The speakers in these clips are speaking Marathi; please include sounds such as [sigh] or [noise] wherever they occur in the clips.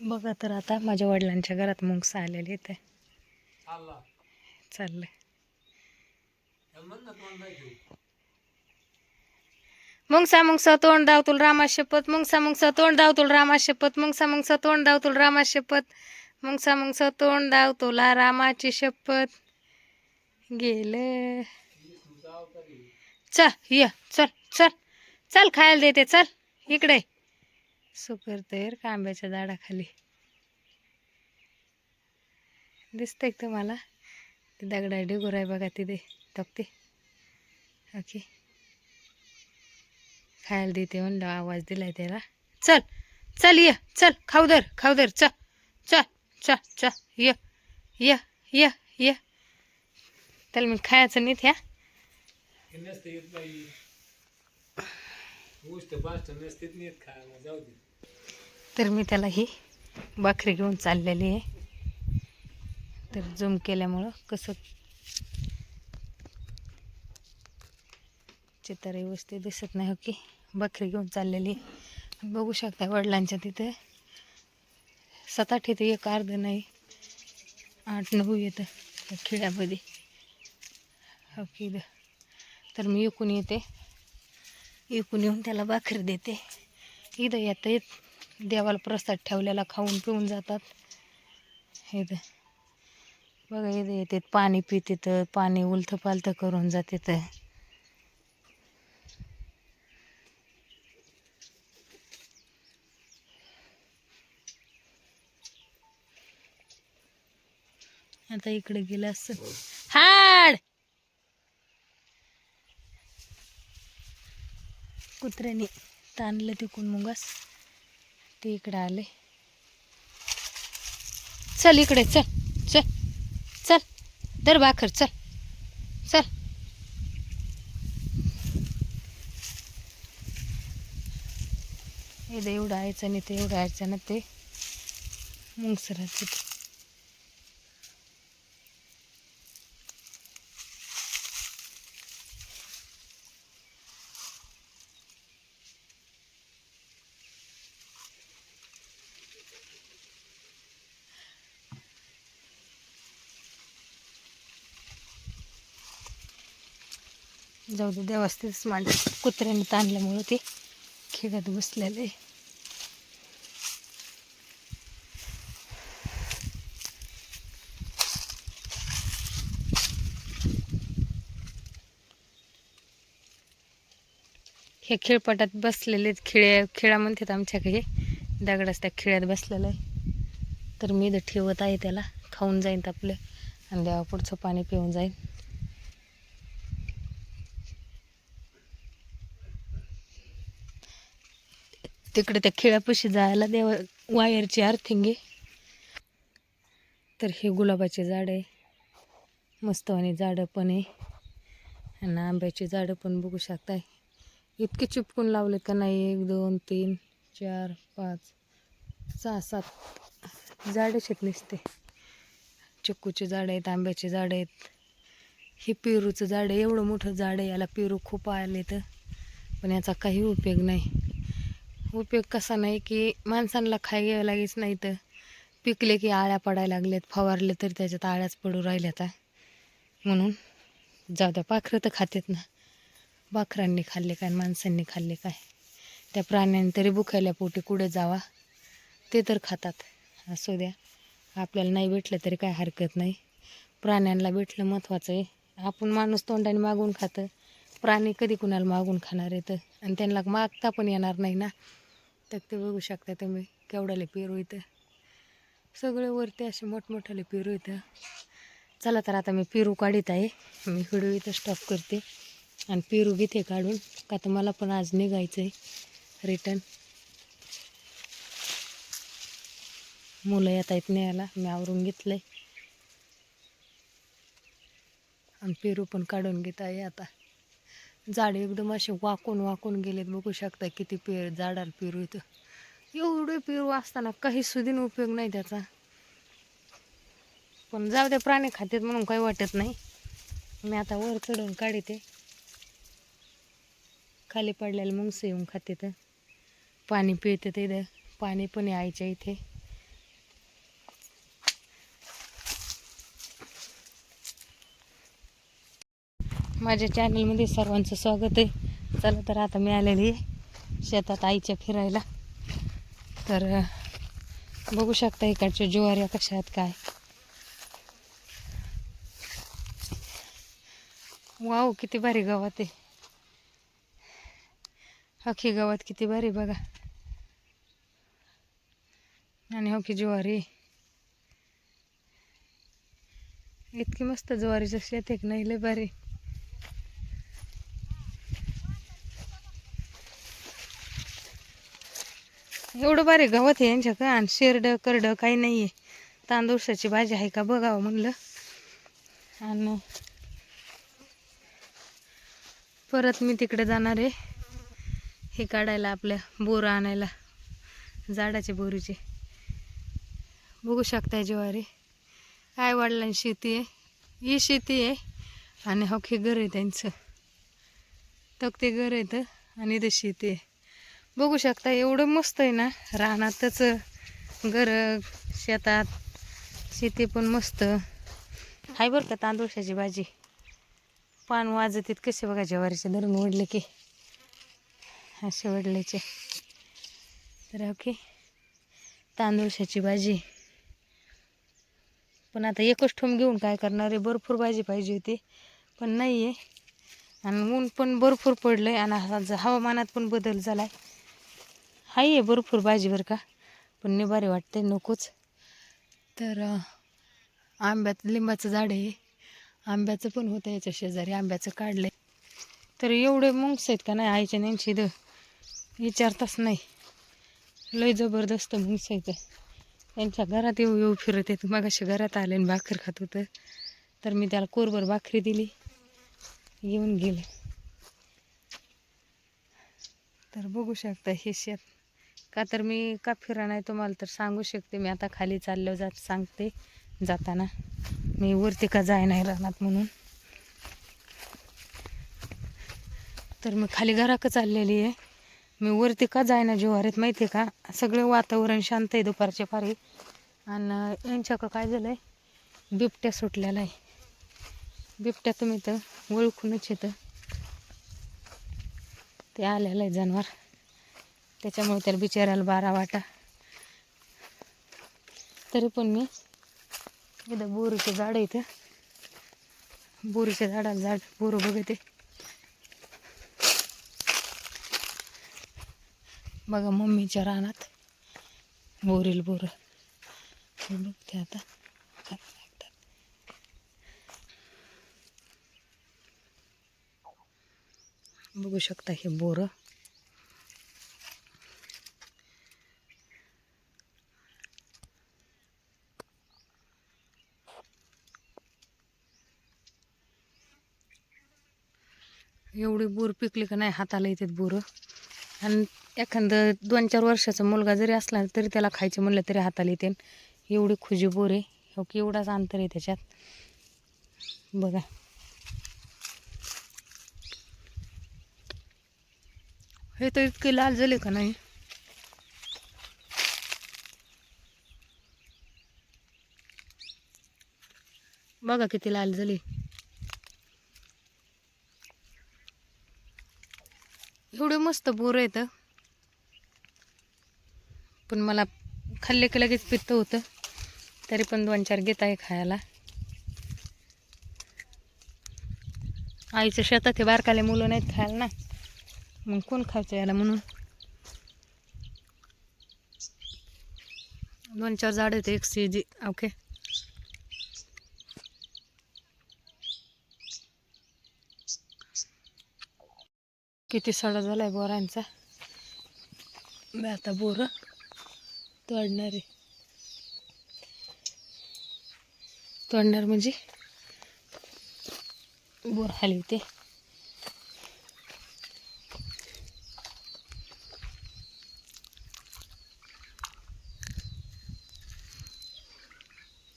बघा तर आता माझ्या वडिलांच्या घरात मुंगसा आलेले इथे चालला. मुंगसा मुंगसा तोंड दाव तुला रामा शपथ. मुंगसा मुंगसा तोंड दाव तुला रामा शपथ. मुंगसा मुंगसा तोंड दाव तुला रामा शपथ. मुंगसा मुंगसा तोंड दाव तुला रामाची शपथ. गेलं. चल ये. चल चल. चल खायला देते. चल इकडे. सुकर तयार कांब्याच्या झाडाखाली. दिसतंय तुम्हाला? ते दगडा डिगोर आहे बघा तिथे तपते. ओके. खायला देते म्हणलं आवाज दिलाय त्याला. चल चल ये चल खाऊ दर खाऊ दर चल चल चल चल ये ये ये ये. त्याला मी खायचं नाही त्या. गोष्ट खायला जाऊ दे. तर मी त्याला ही भाकरी घेऊन चाललेली आहे. तर झूम केल्यामुळं कसं चित्र व्यवस्थित दिसत नाही हो की भाकरी घेऊन चाललेली आहे. बघू शकता वडिलांच्या तिथे सात आठ येते एक अर्ध नाही आठ नऊ येतं खेड्यामध्ये खिड्यामध्ये हो की तर मी इकून येते. इकून येऊन त्याला भाकरी देते. इथं येतं येत देवाला प्रसाद ठेवलेला खाऊन पिऊन जातात. इथं बघा इथं येते पाणी पिते तर पाणी उलथं पालथं करून जाते तर आता इकडे गेलं असं. कुत्र्याने ताणलं तिकून मुंगास. ते इकडे आले. चल इकडे चल चल चल. दर बाखर चल चल. इथं एवढं आयचं नाही ते एवढं आयचं ना ते. मुंगसराचं जाऊ दे व्यवस्थितच मांडलं कुत्र्याने ताणल्यामुळं ते खेळत बसलेले. हे खेळपटात बसलेले खेळ खिळा म्हणतात आमच्याकडे. दगडाच त्या खिळ्यात बसलेलं आहे तर मी इथं ठेवत आहे त्याला. खाऊन जाईन आपलं आणि देवा पुढचं पाणी पिऊन जाईन. तिकडे त्या खिळ्यापाशी जायला देवा वायरची अर्थिंग आहे. तर हे गुलाबाचे झाड आहे. मस्तवानी झाडं पण आहे. आणि आंब्याची झाडं पण बघू शकताय. इतके चिपकून लावले का नाही? एक दोन तीन चार पाच सहा सात झाडच आहेत नुसते. चिक्कूचे झाड आहेत आंब्याचे झाड आहेत. हे पेरूचं झाड आहे. एवढं मोठं झाड आहे. याला पेरू खूप आले तर पण याचा काही उपयोग नाही. उपयोग कसा नाही की माणसांना खाय घ्यावं लागेच नाही तर पिकले की आळ्या पडायला लागल्यात फवारले तर त्याच्यात आळ्याच पडू राहिल्या आता म्हणून जाऊ द्या पाखरं तर खातेत ना. पाखरांनी खाल्ले काय माणसांनी खाल्ले काय? त्या प्राण्यांनी तरी बुखायल्या पोटी कुठे जावा? ते तर खातात. असू द्या आपल्याला नाही भेटलं तरी काय हरकत नाही. प्राण्यांना भेटलं महत्त्वाचं आहे. आपण माणूस तोंडाने मागून खातं. प्राणी कधी कुणाला मागून खाणार येतं आणि त्यांना मागता पण येणार नाही ना. तर ते बघू शकता तुम्ही केवढ्याले पेरू इथं. सगळे वरती असे मोठमोठाले पेरू इथं. चला तर आता मी पेरू काढीत आहे. मी व्हिडिओ इथं स्टॉप करते. आणि पेरू घेते काढून का तर मला पण आज निघायचं आहे रिटर्न मुलं येत आहेत न्यायला मी आवरून घेतलं आहे आणि पेरू पण काढून घेत आहे आता. झाड एकदम असे वाकून वाकून गेलेत. बघू शकता किती पेर झाडाला पेरू इथं एवढे पेरू असताना काही सुधीन उपयोग नाही त्याचा. पण जाऊ द्या प्राणी खातात म्हणून काही वाटत नाही. मी आता वर चढून काढते. खाली पडलेलं मग येऊन खाते तर पाणी पिते इथं. पाणी पण यायच्या इथे. माझ्या चॅनलमध्ये सर्वांचं स्वागत आहे. चला तर आता मी आलेली आहे शेतात आईच्या फिरायला. तर बघू शकता इकडच्या ज्वाऱ्या कशा आहेत काय. वाव किती भारी गवत आहे. अख्खी गवत किती भारी बघा. आणि हो ज्वारी. इतकी मस्त ज्वारीचं शेत एक नाही लय भारी. एवढं भारी गवत आहे यांच्याकडं आणि शेरडं करडं काही नाही आहे तांदूळसाची भाजी आहे का बघावं म्हणलं. आणि परत मी तिकडे जाणार आहे. हे काढायला आपल्या बोरं आणायला झाडाचे बोरीचे. बघू शकताय ज्वारी. काय वडिलांची शेती आहे. ही शेती आहे आणि हो हॉकी घर आहे त्यांचं. तक्ते ते घर येतं आणि इथं शेती आहे. बघू शकता एवढं मस्त आहे ना. रानातच घर शेतात शेती पण मस्त. आहे बरं का तांदूळशाची भाजी. पान वाजतीत कसे बघा ज्वारीचे धरून ओढले की. असे वडल्याचे तर हो ओके तांदूळशाची भाजी. पण आता एकच ठोम घेऊन काय करणार आहे भरपूर भाजी पाहिजे होती पण नाही आहे आणि ऊन पण भरपूर पडलं आहे आणि हवामानात पण बदल झाला आहे आहे भरपूर भाजी बरं का. पण निभारी वाटते नकोच. तर आंब्यात लिंबाचं झाड आहे. आंब्याचं पण होतं याच्या शेजारी आंब्याचं काढलं तर एवढे मुंग्स आहेत का नाही आईच्या नेमची द विचारताच नाही. लय जबरदस्त मुंग्स आहेत. त्यांच्या घरात येऊ येऊ फिरत येत मग असे घरात आले आणि भाकर खात होतं. तर मी त्याला कोरभर भाकरी दिली. येऊन गेले. तर बघू शकता हे शेत. का तर मी का फिरा नाही तुम्हाला तर सांगू शकते. मी आता खाली चाललो जात सांगते जाताना. मी वरती का जाय नाही राहणार म्हणून. तर मी खाली घराक चाललेली आहे. मी वरती का जायना जीवारीत माहिती आहे का? सगळं वातावरण शांत आहे दुपारच्या पारी. आणि यांच्याकडं काय झालं आहे बिबट्या सुटलेला आहे. बिबट्या तुम्ही तर ओळखूनच येतं. ते आलेलं आहे जनावर. त्याच्यामुळे त्याला बिचारायला बारा वाटा. तरी पण मी इथं बोरूचं झाड इथं बोरीच्या झाडाला झाड बोरं बघते. बघा मम्मीच्या रानात बोरील बोरं. बघते आता. बघू शकता हे बोरं. एवढी बोर पिकली का नाही हाताला येतात बोरं. आणि एखादं दोन चार वर्षाचा मुलगा जरी असला तरी त्याला खायचे म्हणलं तरी हाताला येते. एवढी खुजी बोर आहे. हो की एवढाच अंतर आहे त्याच्यात. बघा. हे तर इतके लाल झाले का नाही? बघा किती लाल झाली. एवढे मस्त बोर येत पण मला खाल्ले की लगेच पित्त होतं. तरी पण दोन चार घेत आहे खायला. आईच्या शेतात हे बारकाले मुलं नाहीत खायला ना. मग कोण खायचं याला म्हणून? दोन चार झाड आहेत एक सीजी ओके. किती सडा झाला आहे बोरांचा? मी आता बोरं तोडणार आहे. तोडणार म्हणजे? बोर खाली होते.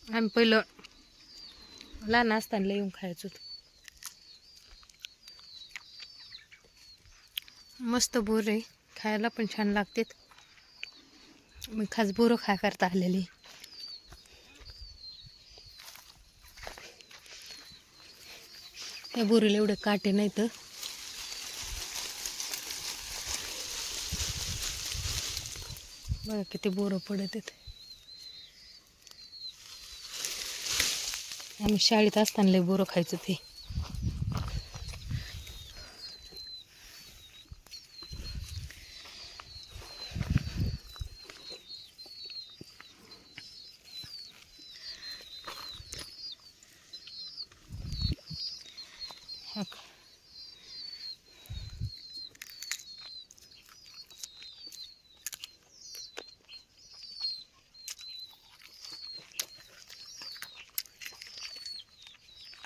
आम्ही पहिलं लहान असताना येऊन खायचो. मस्त बोर आहे. खायला पण छान लागतात. मी खास बोरं खाय करता आलेली या बोरीला एवढे काटे नाही तर बघा किती बोरं पडत आहेत. आम्ही शाळेत असताना लय बोरं खायचो ते.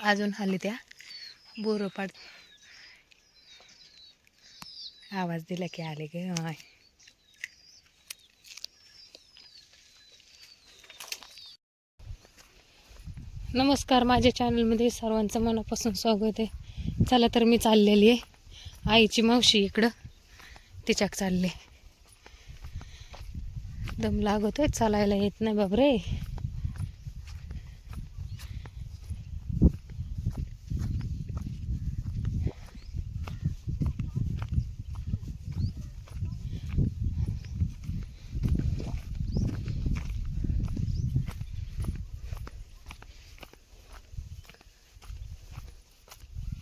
अजून हल्ली त्या बोरं पाड आवाज दिला की आले गे माय नमस्कार माझ्या चॅनलमध्ये सर्वांचं मनापासून स्वागत आहे. चला तर मी चाललेली आहे. आईची मावशी इकडं तिच्याक चालले. दम लागतोय चालायला येत नाही बाबरे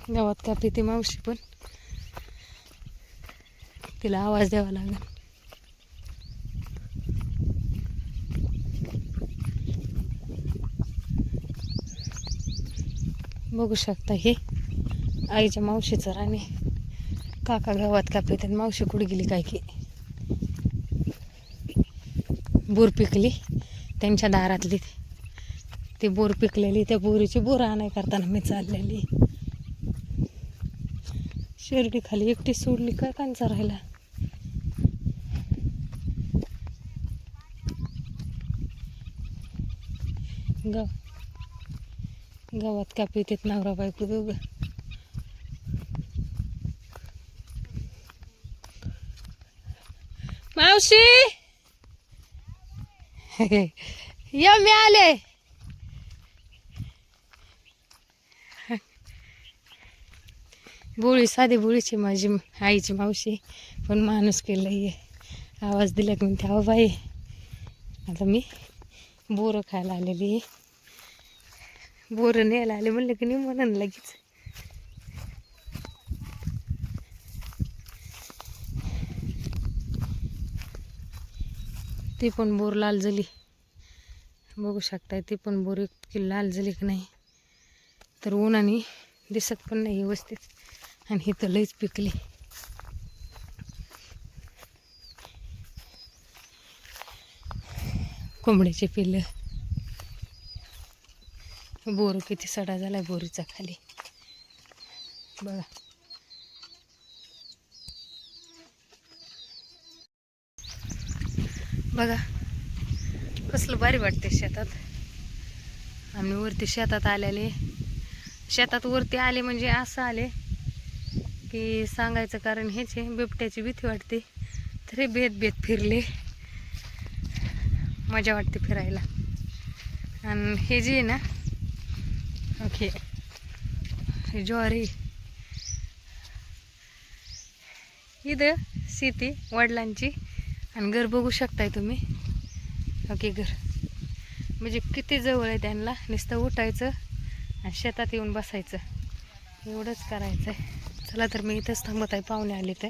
गावात कापी ती मावशी पण. तिला आवाज द्यावा लागेल. बघू शकता हे. आईच्या मावशीचं राणे. काका गावात कापली त्यात मावशी कुठे गेली काय की. बोर पिकली. त्यांच्या दारातली ती बोर पिकलेली. त्या बोरीची बोर आणाय करताना मी चाललेली. शिर्डी खाली एकटी सोडली काय त्यांचा राहिला? गाव गावात का पितेत नवरा बायको दोघ? मावशी! [laughs] या मी आले! बोळी साधी बोळीची माझी आईची मावशी पण माणूस केलं आहे आवाज दिला की म्हणते अहो बाई आता मी बोरं खायला आलेली आहे. बोरं न्यायला आले म्हणलं की नाही म्हणून लगेच. ती पण बोर लाल झाली. बघू शकताय ती पण बोर इतकी लाल झाली की नाही. तर उन्हाने दिसत पण नाही व्यवस्थित. आणि ही तर लईच पिकली. कोंबड्याचे पिल्लं. बोर किती सडा झाला आहे बोरीचा खाली. बघा. बघा कसलं भारी वाटते शेतात. आम्ही वरती शेतात आलेले. शेतात वरती आले म्हणजे असं आले. की सांगायचं कारण हेच आहे बिबट्याची भीती वाटते. तरी बेत बेत फिरले. मजा वाटते फिरायला. आणि हे जे आहे ना ओके हे ज्वारी. इथं शेती वडिलांची आणि घर बघू शकताय तुम्ही. ओके घर. म्हणजे किती जवळ आहे त्यांना नुसतं उठायचं आणि शेतात येऊन बसायचं. एवढंच करायचं आहे चला तर मी इथंच थांबत आहे. पाहुणे आले ते